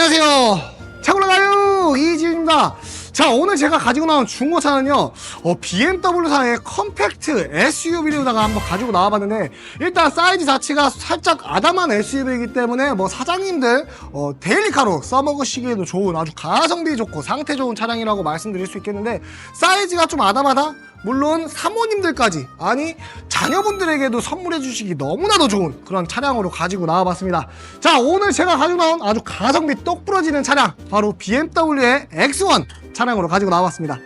안녕하세요. 차고나가요 이지입니다. 자 오늘 제가 가지고 나온 중고차는요 어, BMW사의 컴팩트 SUV로다가 한번 가지고 나와봤는데 일단 사이즈 자체가 살짝 아담한 SUV이기 때문에 뭐 사장님들 어, 데일리카로 써먹으시기에도 좋은 아주 가성비 좋고 상태 좋은 차량이라고 말씀드릴 수 있겠는데 사이즈가 좀 아담하다? 물론 사모님들까지 아니 자녀분들에게도 선물해 주시기 너무나도 좋은 그런 차량으로 가지고 나와봤습니다. 자 오늘 제가 가지고 나온 아주 가성비 똑 부러지는 차량 바로 BMW의 X1 차량으로 가지고 나와봤습니다.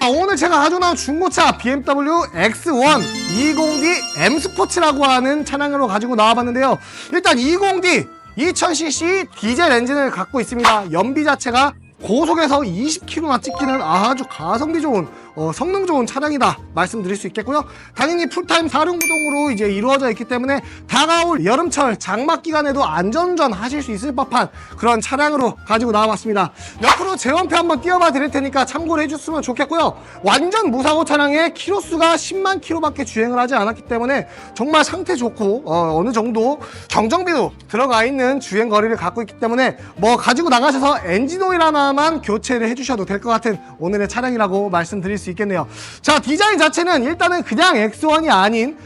아, 오늘 제가 가지고 나온 중고차 BMW X1 20D M 스포츠라고 하는 차량으로 가지고 나와봤는데요. 일단 20D 2000cc 디젤 엔진을 갖고 있습니다. 연비 자체가 고속에서 20km나 찍히는 아주 가성비 좋은 어, 성능 좋은 차량이다 말씀드릴 수 있겠고요. 당연히 풀타임 사륜 구동으로 이제 이루어져 있기 때문에 다가올 여름철 장마 기간에도 안전운전 하실 수 있을 법한 그런 차량으로 가지고 나와봤습니다. 옆으로 제원패 한번 띄워봐 드릴 테니까 참고를 해줬으면 좋겠고요. 완전 무사고 차량의 키로수가 10만 킬로밖에 주행을 하지 않았기 때문에 정말 상태 좋고 어, 어느 정도 정정비도 들어가 있는 주행 거리를 갖고 있기 때문에 뭐 가지고 나가셔서 엔진 오일 하나만 교체를 해주셔도 될 것 같은 오늘의 차량이라고 말씀드릴 수 있겠네요. 자 디자인 자체는 일단은 그냥 X1이 아닌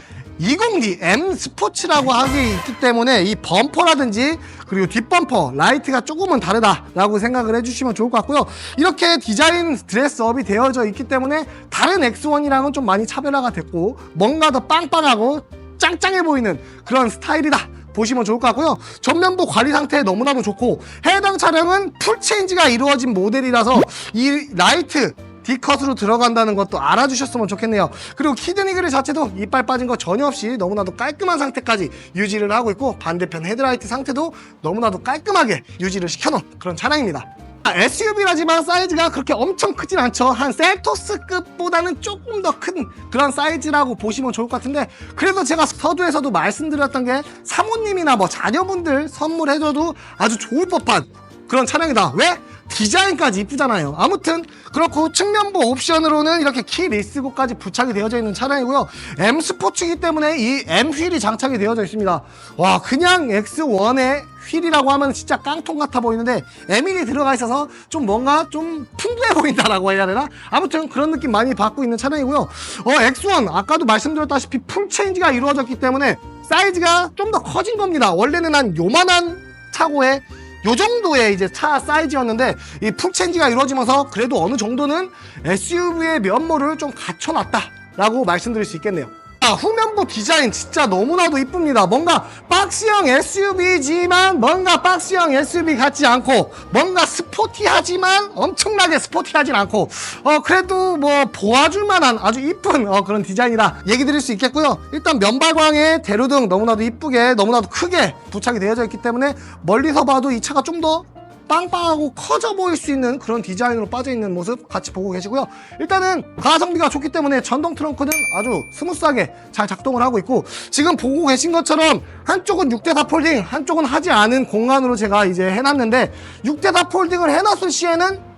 20D M 스포츠라고 하기 있기 때문에 이 범퍼라든지 그리고 뒷범퍼 라이트가 조금은 다르다라고 생각을 해주시면 좋을 것 같고요 이렇게 디자인 드레스업이 되어져 있기 때문에 다른 X1이랑은 좀 많이 차별화가 됐고 뭔가 더 빵빵하고 짱짱해 보이는 그런 스타일이다 보시면 좋을 것 같고요. 전면부 관리 상태 너무나도 좋고 해당 차량은 풀 체인지가 이루어진 모델이라서 이 라이트 D컷으로 들어간다는 것도 알아주셨으면 좋겠네요. 그리고 키드니 그릴 자체도 이빨 빠진 거 전혀 없이 너무나도 깔끔한 상태까지 유지를 하고 있고 반대편 헤드라이트 상태도 너무나도 깔끔하게 유지를 시켜놓은 그런 차량입니다. SUV라지만 사이즈가 그렇게 엄청 크진 않죠. 한 셀토스급보다는 조금 더 큰 그런 사이즈라고 보시면 좋을 것 같은데 그래도 제가 서두에서도 말씀드렸던 게 사모님이나 뭐 자녀분들 선물해줘도 아주 좋을 법한 그런 차량이다. 왜? 디자인까지 이쁘잖아요. 아무튼 그렇고 측면부 옵션으로는 이렇게 키 리스고까지 부착이 되어져 있는 차량이고요. M 스포츠이기 때문에 이 M 휠이 장착이 되어져 있습니다. 와 그냥 X1의 휠이라고 하면 진짜 깡통 같아 보이는데 M1이 들어가 있어서 좀 뭔가 좀 풍부해 보인다라고 해야 되나? 아무튼 그런 느낌 많이 받고 있는 차량이고요. 어 X1 아까도 말씀드렸다시피 풀 체인지가 이루어졌기 때문에 사이즈가 좀 더 커진 겁니다. 원래는 한 요만한 차고에 요 정도의 이제 차 사이즈였는데 이 풀체인지가 이루어지면서 그래도 어느 정도는 SUV의 면모를 좀 갖춰놨다 라고 말씀드릴 수 있겠네요. 아, 후면부 디자인 진짜 너무나도 이쁩니다. 뭔가 박스형 SUV지만 뭔가 박스형 SUV 같지 않고 뭔가 스포티하지만 엄청나게 스포티하진 않고 어 그래도 뭐 보아줄 만한 아주 이쁜 어, 그런 디자인이다 얘기 드릴 수 있겠고요. 일단 면발광에 대로등 너무나도 이쁘게 너무나도 크게 부착이 되어져 있기 때문에 멀리서 봐도 이 차가 좀더 빵빵하고 커져 보일 수 있는 그런 디자인으로 빠져 있는 모습 같이 보고 계시고요. 일단은 가성비가 좋기 때문에 전동 트렁크는 아주 스무스하게 잘 작동을 하고 있고 지금 보고 계신 것처럼 한쪽은 6대4 폴딩, 한쪽은 하지 않은 공간으로 제가 이제 해놨는데 6대4 폴딩을 해놨을 시에는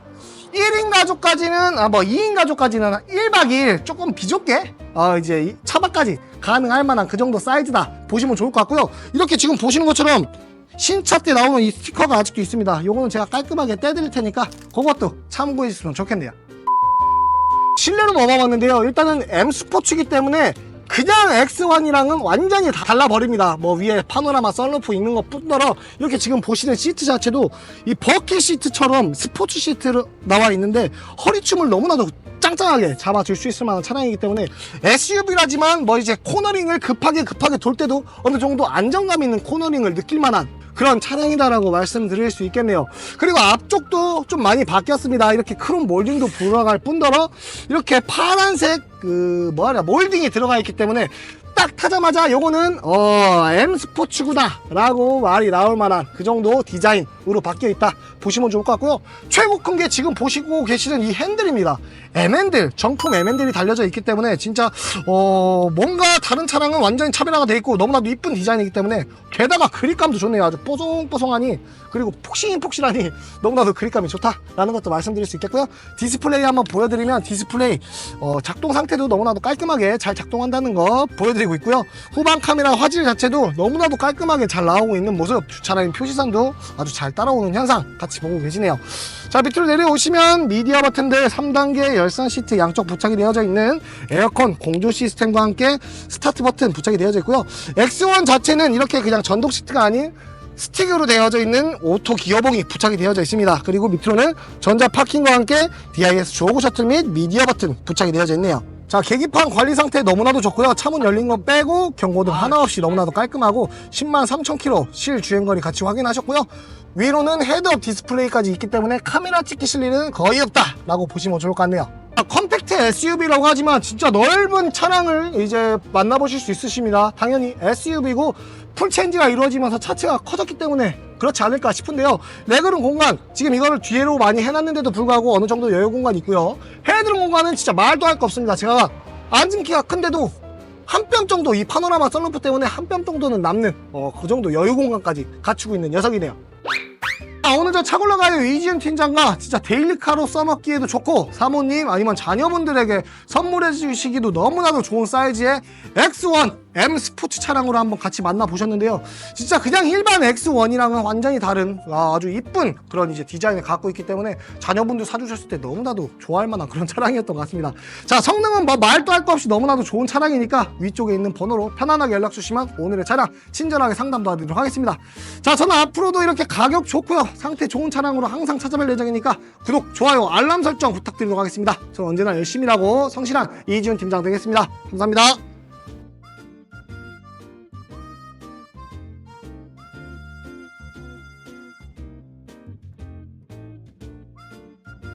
1인 가족까지는 아 뭐 2인 가족까지는 1박 2일 조금 비좁게 어 이제 이 차박까지 가능할 만한 그 정도 사이즈다 보시면 좋을 것 같고요. 이렇게 지금 보시는 것처럼 신차 때 나오는 이 스티커가 아직도 있습니다. 요거는 제가 깔끔하게 떼드릴 테니까 그것도 참고해 주시면 좋겠네요. 실내로 넘어봤는데요. 일단은 M 스포츠이기 때문에 그냥 X1이랑은 완전히 다 달라버립니다. 뭐 위에 파노라마 썬루프 있는 것 뿐더러 이렇게 지금 보시는 시트 자체도 이 버킷 시트처럼 스포츠 시트로 나와 있는데 허리춤을 너무나도 짱짱하게 잡아줄 수 있을 만한 차량이기 때문에 SUV라지만 뭐 이제 코너링을 급하게 급하게 돌 때도 어느 정도 안정감 있는 코너링을 느낄 만한 그런 차량이다라고 말씀드릴 수 있겠네요. 그리고 앞쪽도 좀 많이 바뀌었습니다. 이렇게 크롬 몰딩도 들어갈 뿐더러 이렇게 파란색 그 뭐하냐 몰딩이 들어가 있기 때문에 딱 타자마자 요거는 어 M 스포츠구나 라고 말이 나올 만한 그 정도 디자인으로 바뀌어 있다 보시면 좋을 것 같고요. 최고 큰 게 지금 보시고 계시는 이 핸들입니다. M 핸들 정품 M 핸들이 달려져 있기 때문에 진짜 어 뭔가 다른 차량은 완전히 차별화가 돼 있고 너무나도 이쁜 디자인이기 때문에 게다가 그립감도 좋네요. 아주 뽀송뽀송하니 그리고 폭신폭신하니 너무나도 그립감이 좋다라는 것도 말씀드릴 수 있겠고요. 디스플레이 한번 보여드리면 디스플레이 어, 작동 상태도 너무나도 깔끔하게 잘 작동한다는 거 보여드리고 기다리고 있고요. 후방 카메라 화질 자체도 너무나도 깔끔하게 잘 나오고 있는 모습, 주차라인 표시선도 아주 잘 따라오는 현상 같이 보고 계시네요. 자, 밑으로 내려오시면 미디어 버튼들 3단계 열선 시트 양쪽 부착이 되어져 있는 에어컨 공조 시스템과 함께 스타트 버튼 부착이 되어져 있고요. X1 자체는 이렇게 그냥 전동 시트가 아닌 스틱으로 되어져 있는 오토 기어봉이 부착이 되어져 있습니다. 그리고 밑으로는 전자 파킹과 함께 DIS 조고 셔틀 및 미디어 버튼 부착이 되어져 있네요. 자 계기판 관리 상태 너무나도 좋고요. 차문 열린 거 빼고 경고등 하나 없이 너무나도 깔끔하고 10만 3천 킬로 실 주행거리 같이 확인하셨고요. 위로는 헤드업 디스플레이까지 있기 때문에 카메라 찍히실 일은 거의 없다 라고 보시면 좋을 것 같네요. 아, 컴팩트 SUV라고 하지만 진짜 넓은 차량을 이제 만나보실 수 있으십니다. 당연히 SUV고 풀 체인지가 이루어지면서 차체가 커졌기 때문에 그렇지 않을까 싶은데요. 레그룸 공간 지금 이거를 뒤로 많이 해놨는데도 불구하고 어느 정도 여유 공간이 있고요. 헤드룸 공간은 진짜 말도 할 거 없습니다. 제가 앉은 키가 큰데도 한뼘 정도 이 파노라마 썬루프 때문에 한 뼘 정도는 남는 어, 그 정도 여유 공간까지 갖추고 있는 녀석이네요. 아, 오늘 저 차골라가요 이지은 팀장과 진짜 데일리카로 써먹기에도 좋고 사모님 아니면 자녀분들에게 선물해 주시기도 너무나도 좋은 사이즈의 X1 M 스포츠 차량으로 한번 같이 만나보셨는데요. 진짜 그냥 일반 X1이랑은 완전히 다른 아, 아주 이쁜 그런 이제 디자인을 갖고 있기 때문에 자녀분들 사주셨을 때 너무나도 좋아할 만한 그런 차량이었던 것 같습니다. 자 성능은 뭐 말도 할 거 없이 너무나도 좋은 차량이니까 위쪽에 있는 번호로 편안하게 연락 주시면 오늘의 차량 친절하게 상담 도와드리도록 하겠습니다. 자 저는 앞으로도 이렇게 가격 좋고요 상태 좋은 차량으로 항상 찾아뵐 예정이니까 구독 좋아요 알람 설정 부탁드리도록 하겠습니다. 저는 언제나 열심히 일하고 성실한 이지훈 팀장 되겠습니다. 감사합니다